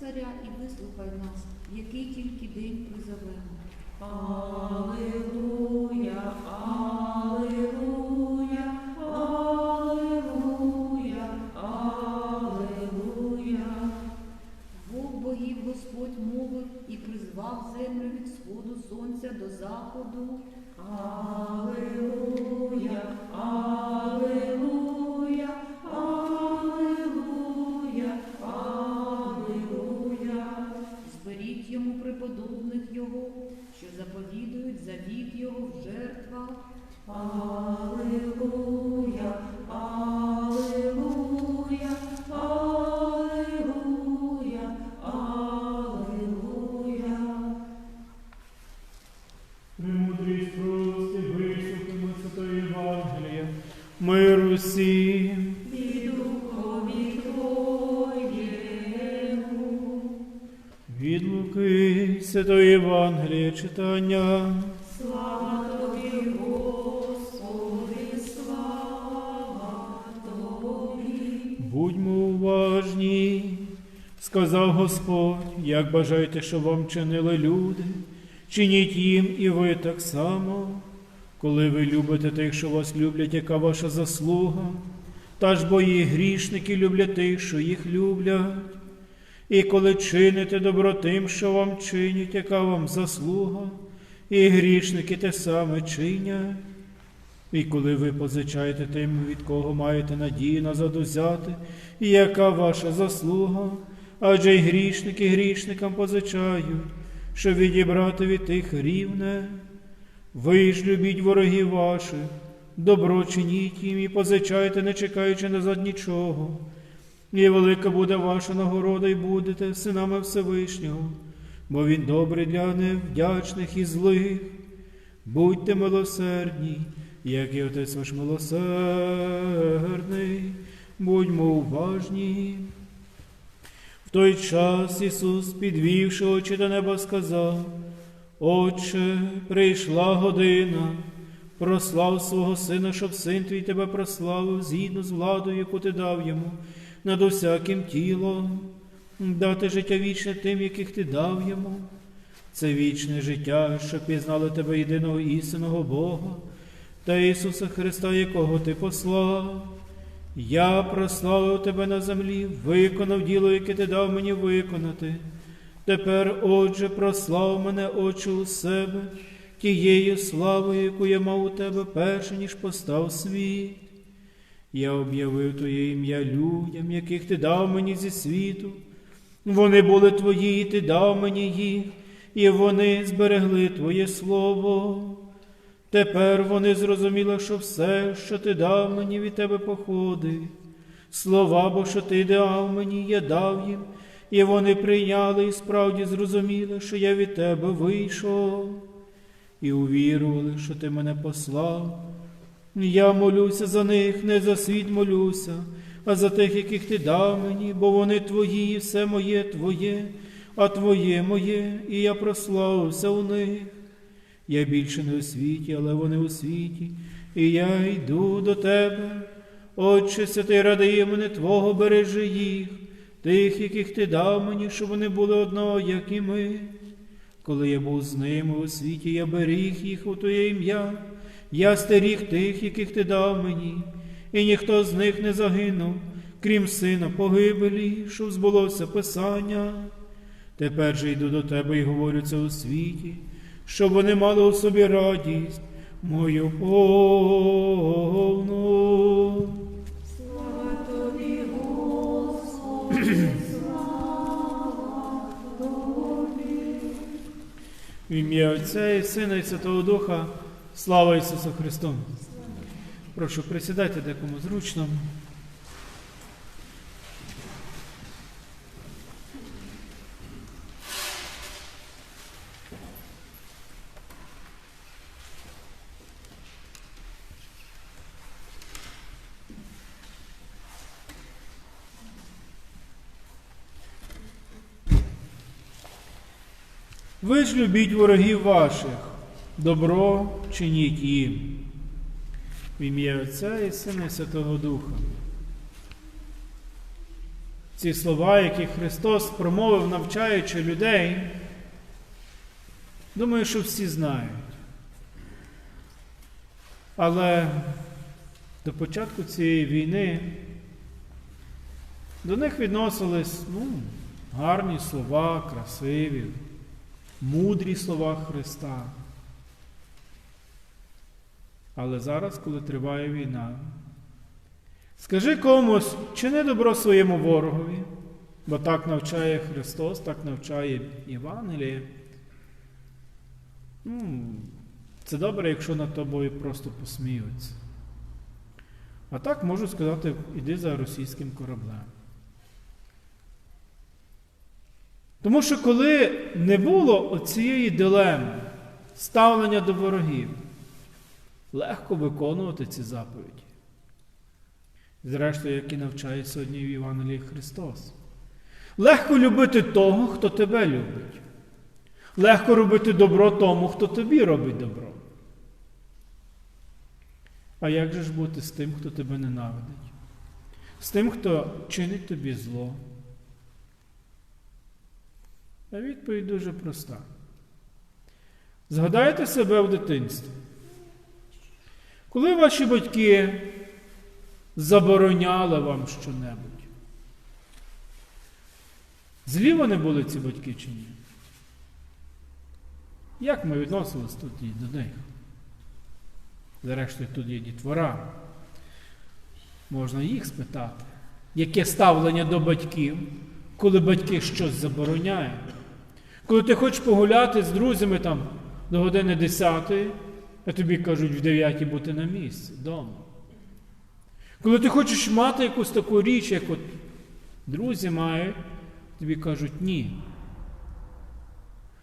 царя і вислухай нас, який тільки день призовемо. Аллилуйя, Аллилуйя, усім. І духові. Від Луки Святої Євангелія читання. Слава Тобі, Господи, слава Тобі. Будьмо уважні, сказав Господь, як бажаєте, щоб вам чинили люди, чиніть їм і ви так само. Коли ви любите тих, що вас люблять, яка ваша заслуга, та ж бо і грішники люблять тих, що їх люблять. І коли чините добро тим, що вам чинять, яка вам заслуга, і грішники те саме чинять. І коли ви позичаєте тим, від кого маєте надію назад узяти, і яка ваша заслуга, адже й грішники грішникам позичають, щоб відібрати від тих рівне. Ви ж любіть ворогів ваших, добро чиніть їм і позичайте, не чекаючи назад нічого. І велика буде ваша нагорода, і будете синами Всевишнього, бо він добрий для невдячних і злих. Будьте милосердні, як і Отець ваш милосердний, будьмо уважні. В той час Ісус, підвівши очі до неба, сказав: Отче, прийшла година, прослав свого Сина, щоб син твій тебе прославив згідно з владою, яку ти дав йому, над усяким тілом, дати життя вічне тим, яких ти дав йому. Це вічне життя, що пізнали тебе єдиного істинного Бога та Ісуса Христа, якого Ти послав. Я прославив тебе на землі, виконав діло, яке ти дав мені виконати. Тепер, Отже, прослав мене, Отче, у себе, тією славою, яку я мав у тебе перше, ніж постав світ. Я об'явив Твоє ім'я людям, яких ти дав мені зі світу. Вони були твої, і ти дав мені їх, і вони зберегли Твоє Слово. Тепер вони зрозуміли, що все, що ти дав мені, від тебе походить. Слова, бо що ти дав мені, я дав їм, і вони прийняли і справді зрозуміли, що я від тебе вийшов, і увірували, що ти мене послав. Я молюся за них, не за світ молюся, а за тих, яких ти дав мені, бо вони твої, і все моє твоє, а твоє моє, і я прославився у них. Я більше не у світі, але вони у світі, і я йду до тебе. Отче, святий радиє мене Твого, бережи їх, тих, яких ти дав мені, щоб вони були одного, як і ми. Коли я був з ними у світі, я беріг їх у Твоє ім'я, я стеріг тих, яких ти дав мені, і ніхто з них не загинув, крім сина погибелі, щоб збулося Писання. Тепер же йду до тебе і говорю це у світі, щоб вони мали у собі радість мою повну. В ім'я Отця і Сина і Святого Духа. Слава Ісусу Христу! Прошу присідайте декому зручно. Ви ж любіть ворогів ваших, добро чиніть їм. В ім'я Отця і Сина і Святого Духа. Ці слова, які Христос промовив, навчаючи людей, думаю, що всі знають. Але до початку цієї війни до них відносились ну, гарні слова, красиві, мудрі слова Христа. Але зараз, коли триває війна, скажи комусь, чини добро своєму ворогові, бо так навчає Христос, так навчає Євангеліє. Ну, це добре, якщо над тобою просто посміються. А так можу сказати, іди за російським кораблем. Тому що коли не було оцієї дилеми, ставлення до ворогів, легко виконувати ці заповіді. Зрештою, як і навчає сьогодні в Євангелії Христос. Легко любити того, хто тебе любить. Легко робити добро тому, хто тобі робить добро. А як же ж бути з тим, хто тебе ненавидить? З тим, хто чинить тобі зло? А відповідь дуже проста. Згадайте себе в дитинстві. Коли ваші батьки забороняли вам щонебудь, злі вони були ці батьки чи ні? Як ми відносились тут і до них? Зрештою, тут є дітвора. Можна їх спитати, яке ставлення до батьків, коли батьки щось забороняють. Коли ти хочеш погуляти з друзями там до години 10, а тобі кажуть в 9 бути на місці вдома. Коли ти хочеш мати якусь таку річ, як от друзі мають, тобі кажуть ні.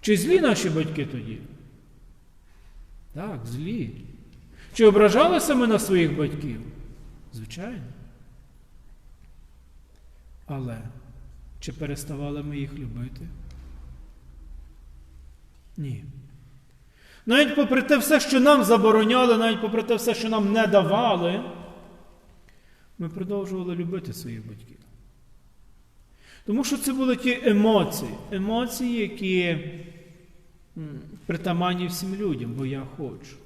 Чи злі наші батьки тоді? Так, злі. Чи ображалися ми на своїх батьків? Звичайно. Але чи переставали ми їх любити? Ні. Навіть попри те все, що нам забороняли, навіть попри те все, що нам не давали, ми продовжували любити своїх батьків. Тому що це були ті емоції, емоції, які притаманні всім людям, бо я хочу.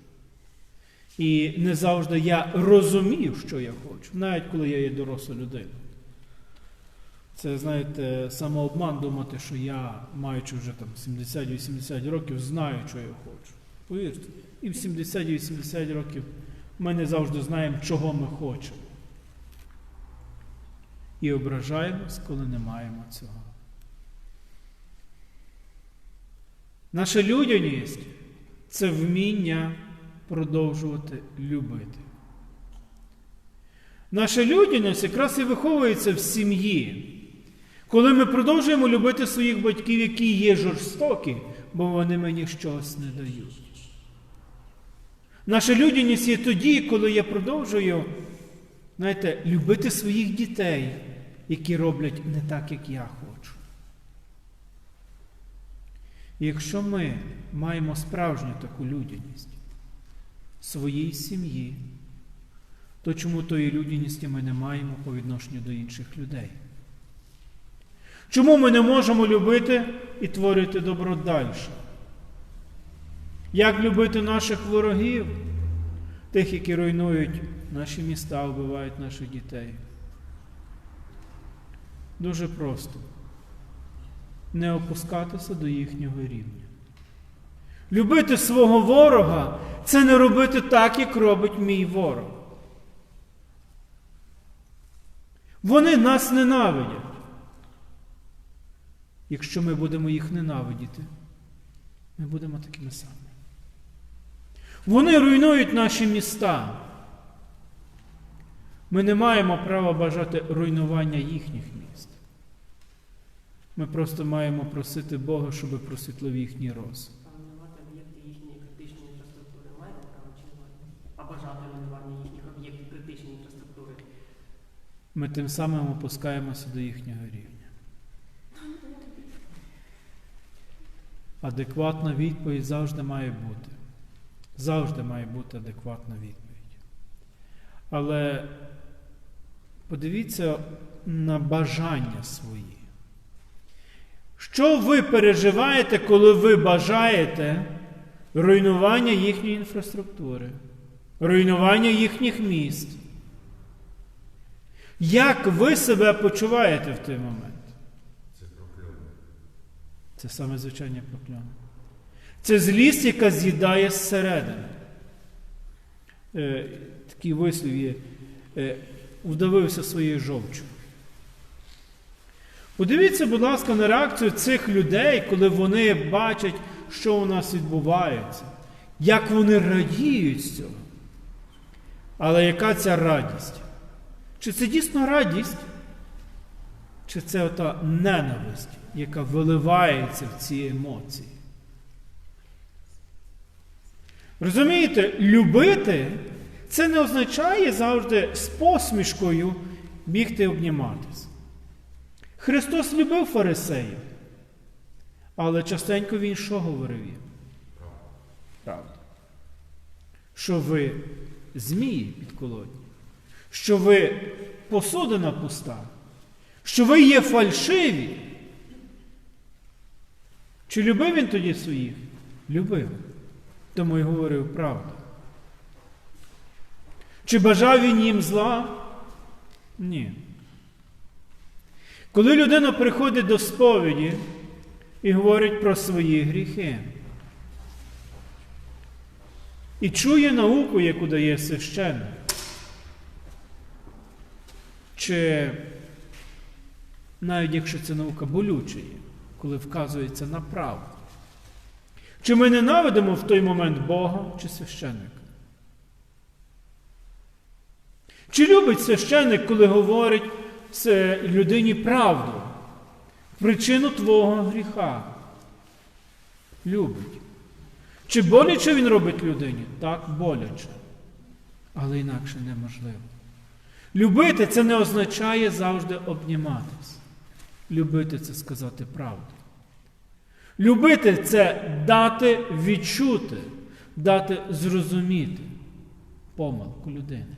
І не завжди я розумів, що я хочу, навіть коли я є доросла людина. Це, знаєте, самообман думати, що я, маючи вже там 70-80 років, знаю, що я хочу. Повірте, і в 70-80 років ми не завжди знаємо, чого ми хочемо. І ображаємось, коли не маємо цього. Наша людяність це вміння продовжувати любити. Наша людяність якраз і виховується в сім'ї, коли ми продовжуємо любити своїх батьків, які є жорстокі, бо вони мені щось не дають. Наша людяність є тоді, коли я продовжую знаєте, любити своїх дітей, які роблять не так, як я хочу. Якщо ми маємо справжню таку людяність своїй сім'ї, то чому тої людяності ми не маємо по відношенню до інших людей? Чому ми не можемо любити і творити добро далі? Як любити наших ворогів, тих, які руйнують наші міста, вбивають наших дітей? Дуже просто. Не опускатися до їхнього рівня. Любити свого ворога це не робити так, як робить мій ворог. Вони нас ненавидять. Якщо ми будемо їх ненавидіти, ми будемо такими самими. Вони руйнують наші міста. Ми не маємо права бажати руйнування їхніх міст. Ми просто маємо просити Бога, щоб просвітлив їхній розум. Ми тим самим опускаємося до їхнього рівня. Адекватна відповідь завжди має бути. Завжди має бути адекватна відповідь. Але подивіться на бажання свої. Що ви переживаєте, коли ви бажаєте руйнування їхньої інфраструктури, руйнування їхніх міст? Як ви себе почуваєте в той момент? Це саме звичайне прокльон. Це злість, яка з'їдає зсередини. Е, такий вислів є. Е, вдавився своєю жовчю. Подивіться, будь ласка, на реакцію цих людей, коли вони бачать, що у нас відбувається, як вони радіють з цього. Але яка ця радість? Чи це дійсно радість? Чи це ота ненависть, яка виливається в ці емоції? Розумієте, любити це не означає завжди з посмішкою бігти обніматися. Христос любив фарисеїв, але частенько Він що говорив їм? Правда. Що ви змії підколодні, що ви посудина пуста, що ви є фальшиві. Чи любив він тоді своїх? Любив. Тому й говорив правду. Чи бажав він їм зла? Ні. Коли людина приходить до сповіді і говорить про свої гріхи, і чує науку, яку дає священник, чи навіть якщо ця наука болюча коли вказується на правду, чи ми ненавидимо в той момент Бога чи священника? Чи любить священник, коли говорить людині правду, причину твого гріха? Любить. Чи боляче він робить людині? Так, боляче. Але інакше неможливо. Любити це не означає завжди обніматись. Любити це сказати правду. Любити це дати відчути, дати зрозуміти помилку людини.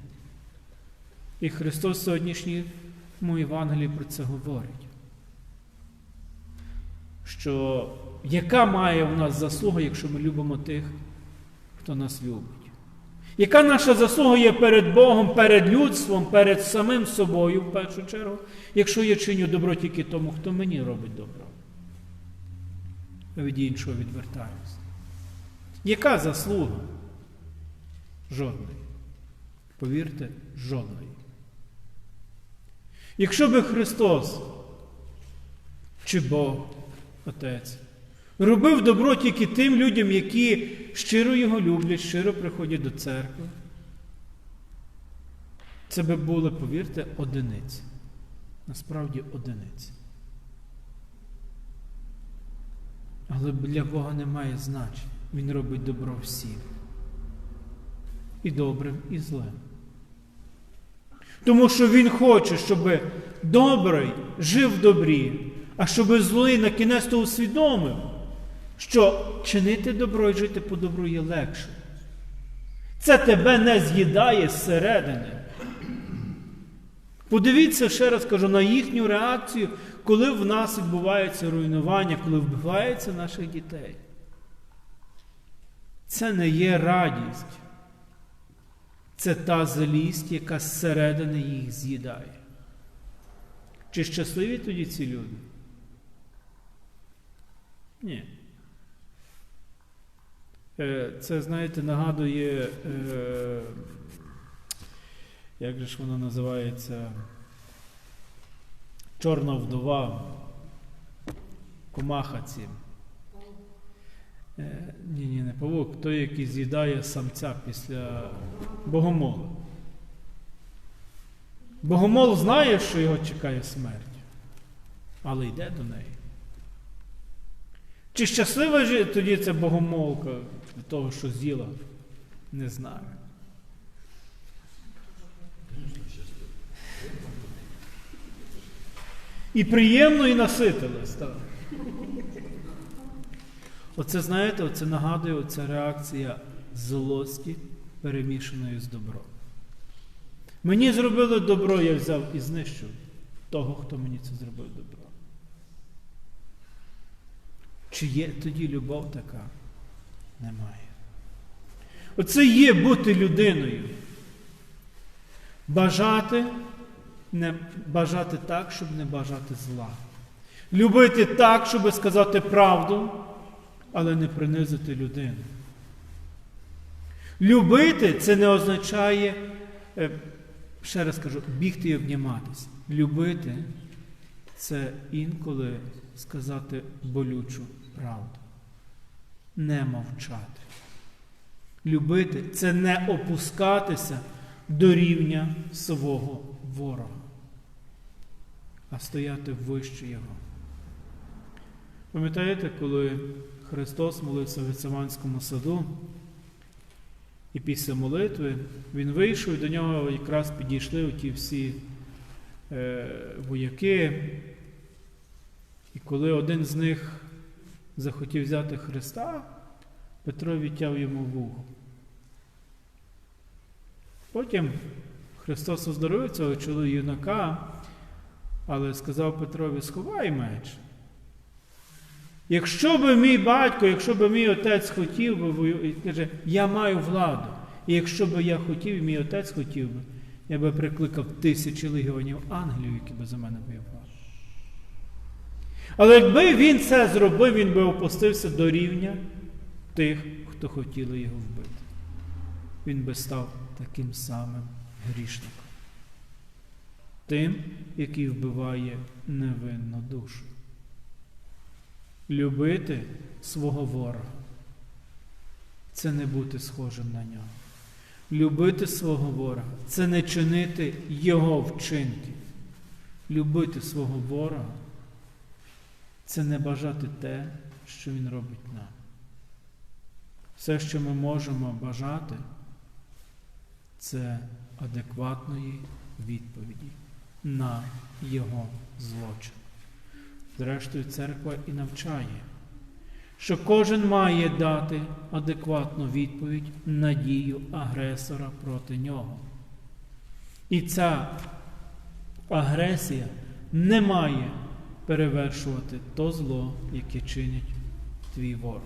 І Христос в сьогоднішньому Євангелії про це говорить. Що яка має в нас заслуга, якщо ми любимо тих, хто нас любить? Яка наша заслуга є перед Богом, перед людством, перед самим собою, в першу чергу, якщо я чиню добро тільки тому, хто мені робить добро? А від іншого відвертаюся. Яка заслуга? Жодної. Повірте, жодної. Якщо би Христос чи Бог, Отець, робив добро тільки тим людям, які щиро його люблять, щиро приходять до церкви, це би були, повірте, одиниці. Насправді одиниці. Але для Бога немає значення. Він робить добро всім. І добрим, і злим. Тому що Він хоче, щоб добрий жив в добрі, а щоб злий на кінець то усвідомив, що чинити добро і жити по добру є легше. Це тебе не з'їдає зсередини. Подивіться, ще раз кажу, на їхню реакцію, коли в нас відбувається руйнування, коли вбивається наших дітей. Це не є радість. Це та злість, яка зсередини їх з'їдає. Чи щасливі тоді ці люди? Ні. Е, Це, знаєте, нагадує, е, як же ж воно називається? Чорна вдова. Комаха ці. Е, Ні, ні, не павук, той, який з'їдає самця після богомола. Богомол знає, що його чекає смерть, але йде до неї. Чи щаслива ж тоді ця богомолка від того, що з'їла? Не знаю. І приємно, і наситилась. Так. Оце, знаєте, оце нагадує оця реакція злості, перемішаної з добром. Мені зробили добро, я взяв і знищив того, хто мені це зробив добро. Чи є тоді любов така? Немає. Оце є бути людиною. Бажати, не, бажати так, щоб не бажати зла. Любити так, щоб сказати правду, але не принизити людину. Любити це не означає, е, ще раз кажу, бігти і обніматися. Любити це інколи сказати болючу правду, не мовчати. Любити це не опускатися до рівня свого ворога, а стояти вище його. Пам'ятаєте, коли Христос молився в Гециманському саду, і після молитви Він вийшов і до нього якраз підійшли оті всі е, вояки. І коли один з них захотів взяти Христа, Петро відтяв йому вухо. Потім Христос оздоровив цього чоловіка юнака, але сказав Петрові, сховай меч. Якщо би мій батько, якщо би мій отець хотів би, каже, я маю владу. І якщо би я хотів, і мій отець хотів би, я би прикликав тисячі легіонів ангелів, які би за мене воювали. Але якби він це зробив, він би опустився до рівня тих, хто хотіли його вбити. Він би став таким самим грішником. Тим, який вбиває невинну душу. Любити свого ворога це не бути схожим на нього. Любити свого ворога це не чинити його вчинки. Любити свого ворога це не бажати те, що він робить нам. Все, що ми можемо бажати, це адекватної відповіді на його злочин. Зрештою, церква і навчає, що кожен має дати адекватну відповідь на дію агресора проти нього. І ця агресія не має перевершувати то зло, яке чинить твій ворог.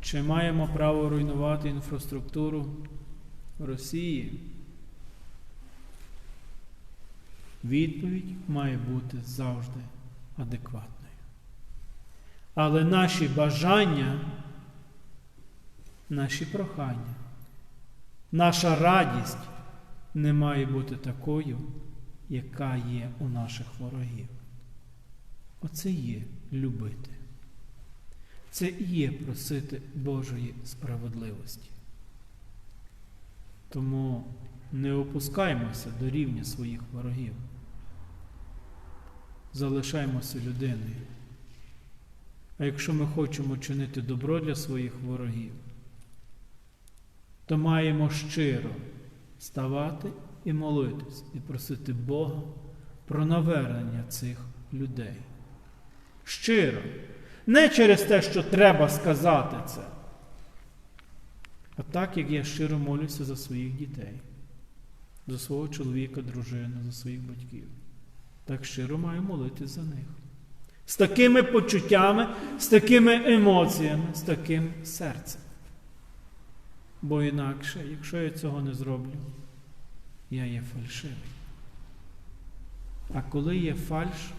Чи маємо право руйнувати інфраструктуру Росії? Відповідь має бути завжди адекватною. Але наші бажання, наші прохання, наша радість не має бути такою, яка є у наших ворогів. Оце є любити. Це і є просити Божої справедливості. Тому не опускаймося до рівня своїх ворогів. Залишаймося людиною. А якщо ми хочемо чинити добро для своїх ворогів, то маємо щиро ставати і молитись, і просити Бога про навернення цих людей. Щиро. Не через те, що треба сказати це, а так, як я щиро молюся за своїх дітей, за свого чоловіка, дружину, за своїх батьків. Так щиро маю молитись за них. З такими почуттями, з такими емоціями, з таким серцем. Бо інакше, якщо я цього не зроблю, я є фальшивий. А коли є фальш,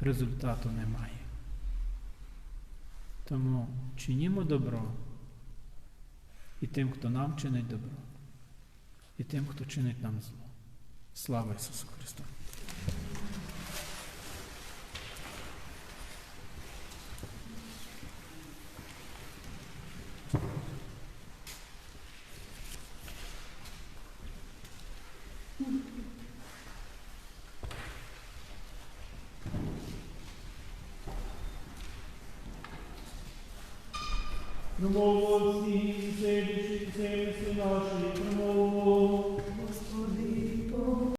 результату немає. Тому чинімо добро і тим, хто нам чинить добро, і тим, хто чинить нам зло. Слава Ісусу Христу!